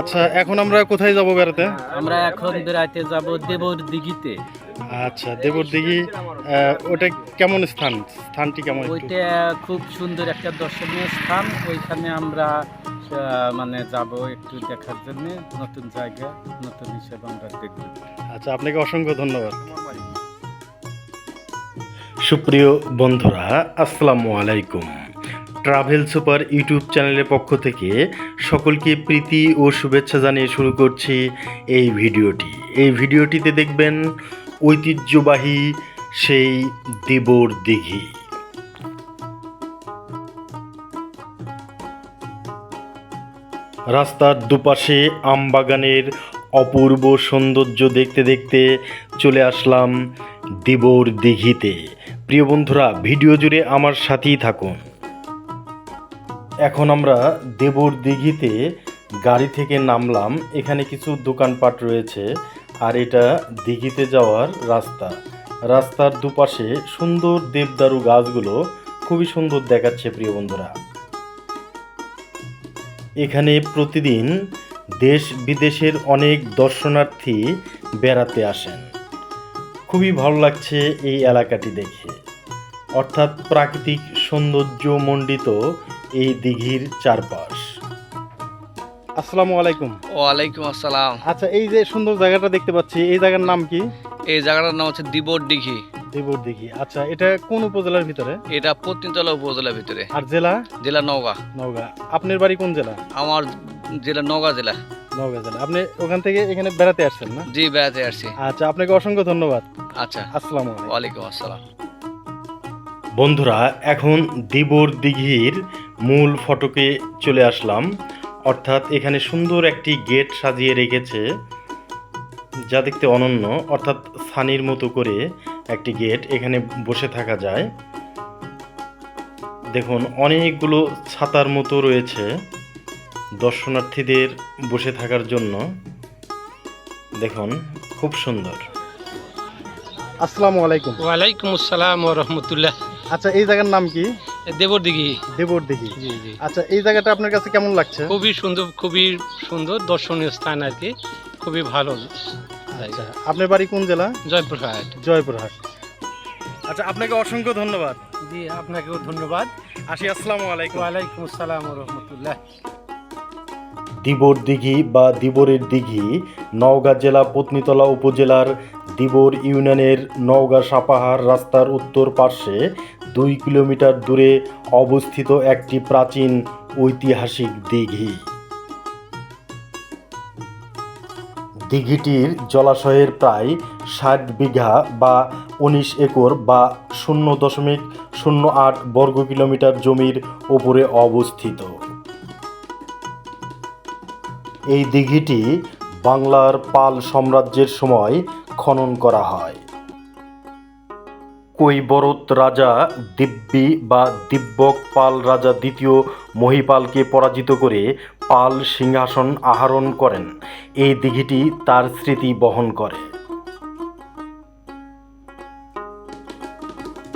আচ্ছা এখন আমরা কোথায় যাব বেড়াতে? আমরা এখন বেড়াতে যাব দেবর দিঘিতে। আচ্ছা দেবর দিঘি ওটা কেমন স্থান? স্থানটি কেমন ওইটা খুব সুন্দর একটা দর্শনীয় স্থান। ওইখানে আমরা আহ, মানে যাব একটু দেখার জন্য। নতুন জায়গা নতুন হিসেবে আমরা দেখব। আচ্ছা আপনাকে অসংখ্য ধন্যবাদ। সুপ্রিয় বন্ধুরা আসসালামু আলাইকুম। ট্রাভেল সুপার ইউটিউব চ্যানেলের পক্ষ থেকে সকলকে প্রীতি ও শুভেচ্ছা জানিয়ে শুরু করছি এই ভিডিওটি। এই ভিডিওটিতে দেখবেন ঐতিহ্যবাহী সেই দেবর দিঘি। রাস্তার দুপাশে আমবাগানের অপূর্ব সৌন্দর্য দেখতে দেখতে চলে আসলাম দেবর দিঘিতে। প্রিয় বন্ধুরা, ভিডিও জুড়ে আমার সাথেই থাকুন। এখন আমরা দেবর দিঘিতে গাড়ি থেকে নামলাম। এখানে কিছু দোকানপাট রয়েছে আর এটা দিঘিতে যাওয়ার রাস্তা। রাস্তার দুপাশে সুন্দর দেবদারু গাছগুলো খুবই সুন্দর দেখাচ্ছে প্রিয় বন্ধুরা। এখানে প্রতিদিন দেশ বিদেশের অনেক দর্শনার্থী বেড়াতে আসেন। খুবই ভালো লাগছে এই এলাকাটি দেখে। অর্থাৎ প্রাকৃতিক সৌন্দর্য মণ্ডিত এই দিঘির চারপাশ। আসসালামু আলাইকুম। ওয়ালাইকুম আসসালাম। আচ্ছা এই যে সুন্দর জায়গাটা দেখতে পাচ্ছি এই জায়গার নাম কি? এই জায়গাটার নাম হচ্ছে দিবর দিঘি। দেবর দিঘি। আচ্ছা এটা কোন উপজেলার ভিতরে? এটা পত্নীতলা উপজেলার ভিতরে। আর জেলা? জেলা নওগাঁ। নওগাঁ। আপনার বাড়ি কোন জেলা? আমার জেলা নওগাঁ জেলা। নওগাঁ জেলা। আপনি ওখান থেকে এখানে বেড়াতে আসছেন না? জি বেড়াতে আসছি। আচ্ছা আপনাকে অসংখ্য ধন্যবাদ। আচ্ছা। আসসালামু আলাইকুম। ওয়ালাইকুম আসসালাম। বন্ধুরা এখন দেবর দিঘির মূল ফটকে চলে আসলাম। অর্থাৎ এখানে সুন্দর একটি গেট সাজিয়ে রেখেছে যা দেখতে অনন্য। অর্থাৎ সানির মতো করে একটি গেট এখানে বসে থাকা যায়। দেখুন অনেকগুলো ছাতার মতো রয়েছে দর্শনার্থীদের বসে থাকার জন্য। দেখুন খুব সুন্দর। আসসালামু আলাইকুম। ওয়ালাইকুম আসসালাম রহমতুল্লাহ। আচ্ছা এই জায়গার নাম কি? দেবর দিঘি দেবর দিঘি জি জি। আচ্ছা এই জায়গাটা আপনার কাছে কেমন লাগছে? খুবই সুন্দর খুবই সুন্দর দর্শনীয় স্থান আর কি। খুবই ভালো আচ্ছা আপনার বাড়ি কোন জেলা? জয়পুরহাট। জয়পুরহাট। আচ্ছা আপনাকে অসংখ্য ধন্যবাদ। জি আপনাকেও ধন্যবাদ। আসি আসসালামু আলাইকুম। ওয়ালাইকুম আসসালাম রহমতুল্লাহ। দিবর দিঘি বা দিবরের দিঘি নওগাঁ জেলা পত্নীতলা উপজেলার দিবর ইউনিয়নের নওগাঁ সাপাহার রাস্তার উত্তর পার্শ্বে দুই কিলোমিটার দূরে অবস্থিত একটি প্রাচীন ঐতিহাসিক দিঘি। দিঘিটির জলাশয়ের প্রায় ষাট বিঘা বা উনিশ একর বা শূন্য দশমিক শূন্য আট বর্গ কিলোমিটার জমির ওপরে অবস্থিত। এই দিঘিটি বাংলার পাল সাম্রাজ্যের সময় খনন করা হয়। কৈবরত রাজা দিব্যি বা দিব্যক পাল রাজা দ্বিতীয় মহিপালকে পরাজিত করে পাল সিংহাসন আহরণ করেন। এই দিঘিটি তার স্মৃতি বহন করে।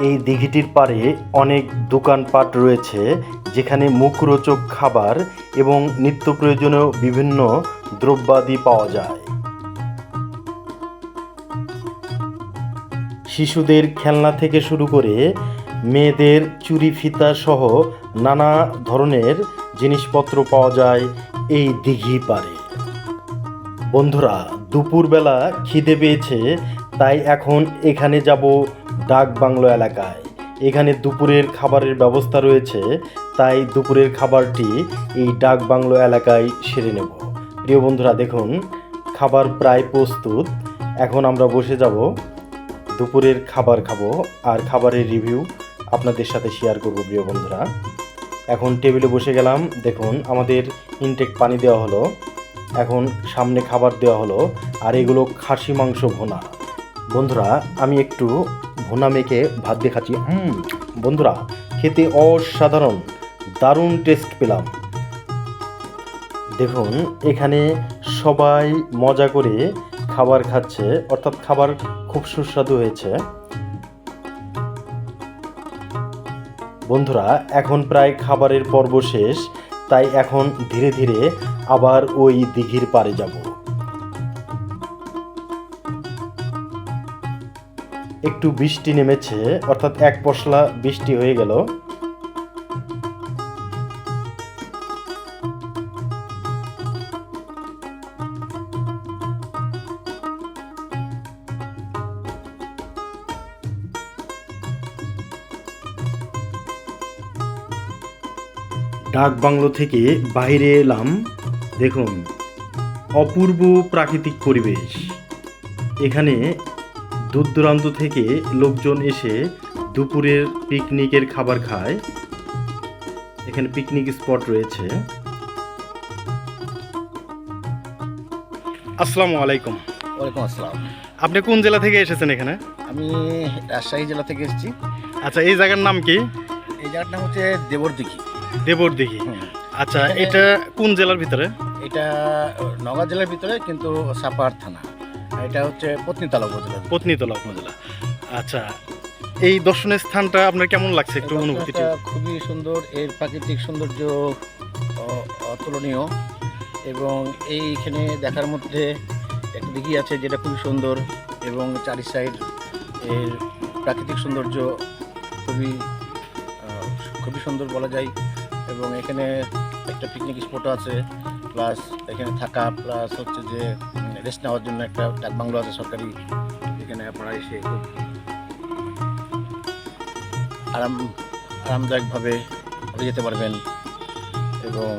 এই দিঘিটির পাড়ে অনেক দোকানপাট রয়েছে, যেখানে মুখরোচক খাবার এবং নিত্য প্রয়োজনীয় বিভিন্ন দ্রব্যাদি পাওয়া যায়। শিশুদের খেলনা থেকে শুরু করে মেয়েদের চুরি ফিতা সহ নানা ধরনের জিনিসপত্র পাওয়া যায় এই দিঘি পাড়ে। বন্ধুরা, দুপুরবেলা খিদে পেয়েছে, তাই এখন এখানে যাব ডাক বাংলো এলাকায়। এখানে দুপুরের খাবারের ব্যবস্থা রয়েছে, তাই দুপুরের খাবারটি এই ডাক বাংলো এলাকায় সেরে নেব। প্রিয় বন্ধুরা, দেখুন, খাবার প্রায় প্রস্তুত। এখন আমরা বসে যাব দুপুরের খাবার খাব আর খাবারের রিভিউ আপনাদের সাথে শেয়ার করব প্রিয় বন্ধুরা। এখন টেবিলে বসে গেলাম, দেখুন আমাদের ইনটেক পানি দেওয়া হলো। এখন সামনে খাবার দেওয়া হলো, আর এগুলো খাসি মাংস ভোনা। বন্ধুরা, আমি একটু ভোনা মেখে ভাত দিয়ে খাচ্ছি। হুম, বন্ধুরা, খেতে অসাধারণ, দারুণ টেস্ট পেলাম। দেখুন, এখানে সবাই মজা করে খাবার খাচ্ছে, অর্থাৎ খাবার খুব সুস্বাদু হয়েছে। বন্ধুরা, এখন প্রায় খাবারের পর্ব শেষ, তাই এখন ধীরে ধীরে আবার ওই দিঘির পাড়ে যাব। একটু বৃষ্টি নেমেছে, অর্থাৎ এক পশলা বৃষ্টি হয়ে গেল। ডাক বাংলো থেকে বাইরে এলাম। দেখুন অপূর্ব প্রাকৃতিক পরিবেশ। এখানে দূর দূরান্ত থেকে লোকজন এসে দুপুরের পিকনিকের খাবার খায়। এখানে পিকনিক স্পট রয়েছে। আসসালামু আলাইকুম। ওয়ালাইকুম আসসালাম। আপনি কোন জেলা থেকে এসেছেন এখানে? আমি রাজশাহী জেলা থেকে এসেছি। আচ্ছা এই জায়গার নাম কি? এই জায়গার নাম হচ্ছে দেবরদিঘি। দেবরদিঘি হুম। আচ্ছা এটা কোন জেলার ভিতরে? এটা নগাঁ জেলার ভিতরে কিন্তু সাপাহার থানা। এটা হচ্ছে পত্নীতলা উপজেলার পত্নীতলা উপজেলা। আচ্ছা এই দর্শনের স্থানটা আপনার কেমন লাগছে একটু এটা খুবই সুন্দর এর প্রাকৃতিক সৌন্দর্য অতুলনীয়। এবং এইখানে দেখার মধ্যে একটা দিঘি আছে যেটা খুবই সুন্দর এবং চারি সাইড এর প্রাকৃতিক সৌন্দর্য খুবই খুবই সুন্দর বলা যায়। এবং এখানে একটা পিকনিক স্পটও আছে প্লাস এখানে থাকা প্লাস হচ্ছে যে রেস্ট নেওয়ার জন্য একটা ডাক বাংলো আছে সরকারি এখানে আপনারা এসে খুব আরাম আরামদায়কভাবে ঘুরে যেতে পারবেন এবং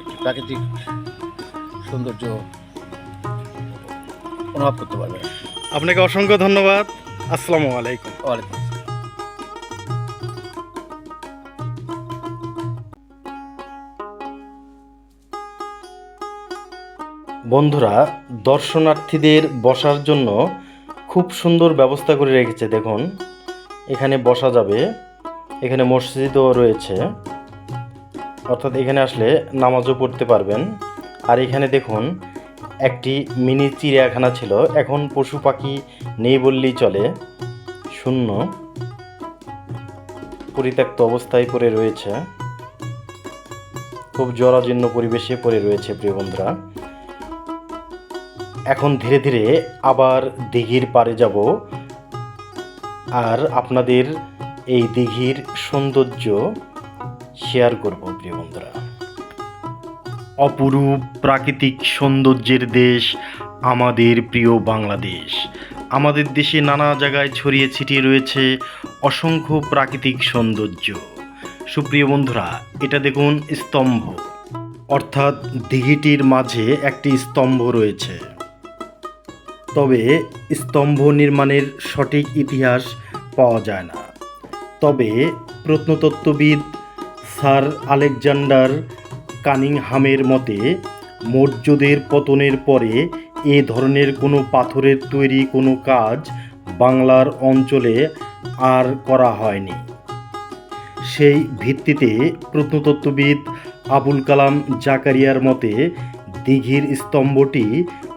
একটি প্রাকৃতিক সৌন্দর্য অনুভব করতে পারবেন। আপনাকে অসংখ্য ধন্যবাদ। আসসালামু আলাইকুম। ওয়ালাইকুম বন্ধুরা, দর্শনার্থীদের বসার জন্য খুব সুন্দর ব্যবস্থা করে রেখেছে, দেখুন। এখানে বসা যাবে। এখানে মসজিদও রয়েছে। অর্থাৎ এখানে আসলে নামাজও পড়তে পারবেন। আর এখানে দেখুন, একটি মিনি চিড়িয়াখানা ছিল। এখন পশু পাখি নেই বললেই চলে। শূন্য। পরিত্যক্ত অবস্থায় পড়ে রয়েছে। খুব জরাজীর্ণ পরিবেশে পড়ে রয়েছে, প্রিয় বন্ধুরা। এখন ধীরে ধীরে আবার দিঘির পাড়ে যাব। আর আপনাদের এই দিঘির সৌন্দর্য শেয়ার করব, প্রিয় বন্ধুরা। অপরূপ প্রাকৃতিক সৌন্দর্যের দেশ আমাদের প্রিয় বাংলাদেশ। আমাদের দেশে নানা জায়গায় ছড়িয়ে ছিটিয়ে রয়েছে অসংখ্য প্রাকৃতিক সৌন্দর্য। সুপ্রিয় বন্ধুরা, এটা দেখুন স্তম্ভ। অর্থাৎ দিঘিটির মাঝে একটি স্তম্ভ রয়েছে। তবে স্তম্ভ নির্মাণের সঠিক ইতিহাস পাওয়া যায় না। তবে প্রত্নতত্ত্ববিদ স্যার আলেকজান্ডার কানিংহামের মতে, মৌর্যদের পতনের পরে এ ধরনের কোনো পাথরের তৈরি কোনো কাজ বাংলার অঞ্চলে আর করা হয়নি। সেই ভিত্তিতে প্রত্নতত্ত্ববিদ আবুল কালাম জাকারিয়ার মতে, দিঘির স্তম্ভটি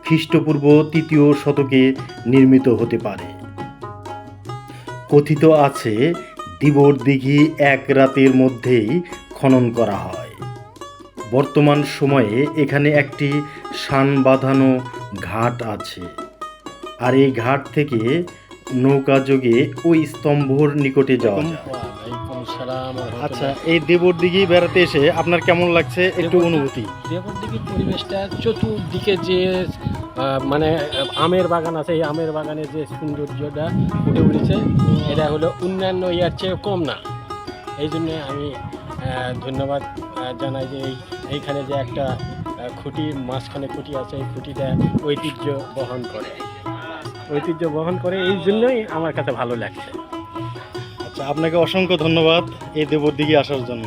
খ্রিস্টপূর্ব তৃতীয় শতকে নির্মিত হতে পারে। কথিত আছে, দিবর দিঘি এক রাতের মধ্যেই খনন করা হয়। বর্তমান সময়ে এখানে একটি শান বাঁধানো ঘাট আছে। আর এই ঘাট থেকে নৌকা যোগে ওই স্তম্ভর নিকটে যাওয়া যায়। আচ্ছা এই দেবর দিঘি বেড়াতে এসে আপনার কেমন লাগছে একটু দেবর- অনুভূতি? দেবরদিঘির পরিবেশটা চতুর্দিকে যে মানে আমের বাগান আছে এই আমের বাগানে যে সৌন্দর্যটা ফুটে উঠেছে এটা হলো অন্যান্য ইয়ার চেয়ে কম না। এই জন্য আমি ধন্যবাদ জানাই যে এইখানে যে একটা খুঁটি মাঝখানে খুঁটি আছে এই খুঁটিটা ঐতিহ্য বহন করে। ঐতিহ্য বহন করে এই জন্যই আমার কাছে ভালো লাগছে। আচ্ছা আপনাকে অসংখ্য ধন্যবাদ এই দেবর দিঘি আসার জন্য।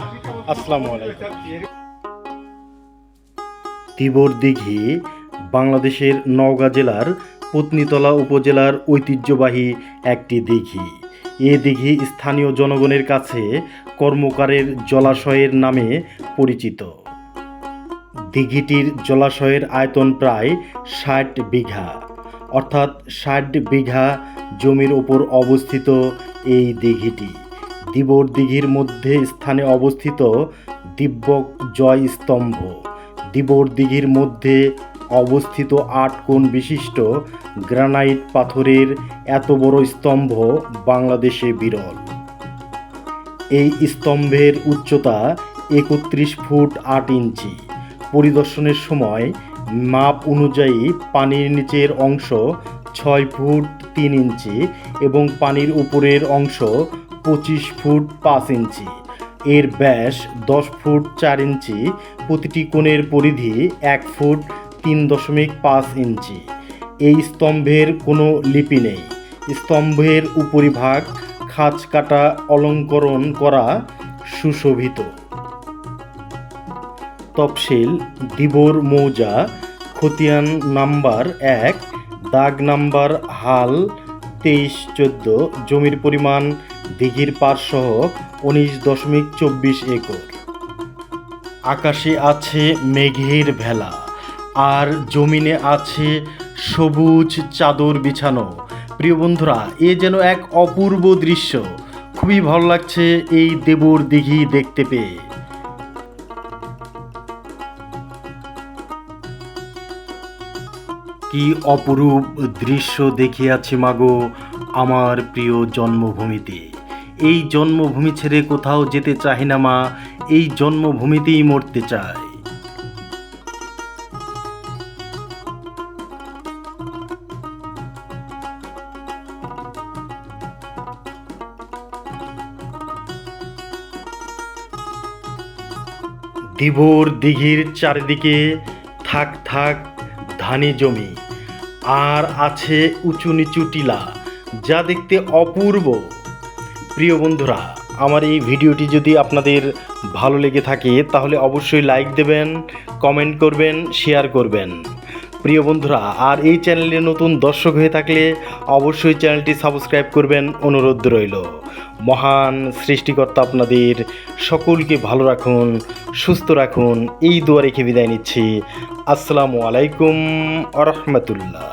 আসসালামু আলাইকুম। তিবর দিঘি বাংলাদেশের নওগাঁ জেলার পত্নীতলা উপজেলার ঐতিহ্যবাহী একটি দিঘি। এ দিঘি স্থানীয় জনগণের কাছে কর্মকারের জলাশয়ের নামে পরিচিত। দিঘিটির জলাশয়ের আয়তন প্রায় ষাট বিঘা। অর্থাৎ ষাট বিঘা জমির ওপর অবস্থিত এই দিঘিটি। দিবর দিঘির মধ্যে স্থানে অবস্থিত দিব্যক জয় স্তম্ভ। দিবর দিঘির মধ্যে অবস্থিত আট কোণ বিশিষ্ট গ্রানাইট পাথরের এত বড় স্তম্ভ বাংলাদেশে বিরল। এই স্তম্ভের উচ্চতা একত্রিশ ফুট আট ইঞ্চি। পরিদর্শনের সময় মাপ অনুযায়ী পানির নিচের অংশ ছয় ফুট তিন ইঞ্চি এবং পানির উপরের অংশ পঁচিশ ফুট পাঁচ ইঞ্চি। এর ব্যাস দশ ফুট চার ইঞ্চি, প্রতিটি কোণের পরিধি এক ফুট তিন দশমিক পাঁচ ইঞ্চি। এই স্তম্ভের কোনো লিপি নেই। স্তম্ভের উপরিভাগ খাঁজ কাটা অলঙ্করণ করা সুশোভিত। তফসিল, দিবর মৌজা, খতিয়ান নাম্বার এক দাগ নাম্বার হাল তেইশ চোদ্দ, জমির পরিমাণ দিঘির পারসহ উনিশ দশমিক চব্বিশ একর। আকাশে আছে মেঘের ভেলা, আর জমিনে আছে সবুজ চাদর বিছানো। প্রিয় বন্ধুরা, এ যেন এক অপূর্ব দৃশ্য। খুবই ভালো লাগছে এই দেবর দিঘি দেখতে পেয়ে। কি অপরূপ দৃশ্য দেখিয়াছি মাগো আমার প্রিয় জন্মভূমিতে? এই জন্মভূমি ছেড়ে কোথাও যেতে চাহি না মা, এই জন্মভূমিতেই মরতে চাই। দিবর দিঘির চারিদিকে থাক থাক ধানি জমি। আর আছে উঁচু নিচু টিলা, যা দেখতে অপূর্ব। প্রিয় বন্ধুরা, আমার এই ভিডিওটি যদি আপনাদের ভালো লেগে থাকে, তাহলে অবশ্যই লাইক দেবেন কমেন্ট করবেন শেয়ার করবেন। প্রিয় বন্ধুরা, আর এই চ্যানেলে নতুন দর্শক হয়ে থাকলে অবশ্যই চ্যানেলটি সাবস্ক্রাইব করবেন। অনুরোধ রইল। মহান সৃষ্টিকর্তা আপনাদের সকলকে ভালো রাখুন, সুস্থ রাখুন। এই দুয়ারে রেখে বিদায় নিচ্ছি। আসসালামু আলাইকুম আ রহমতুল্লাহ।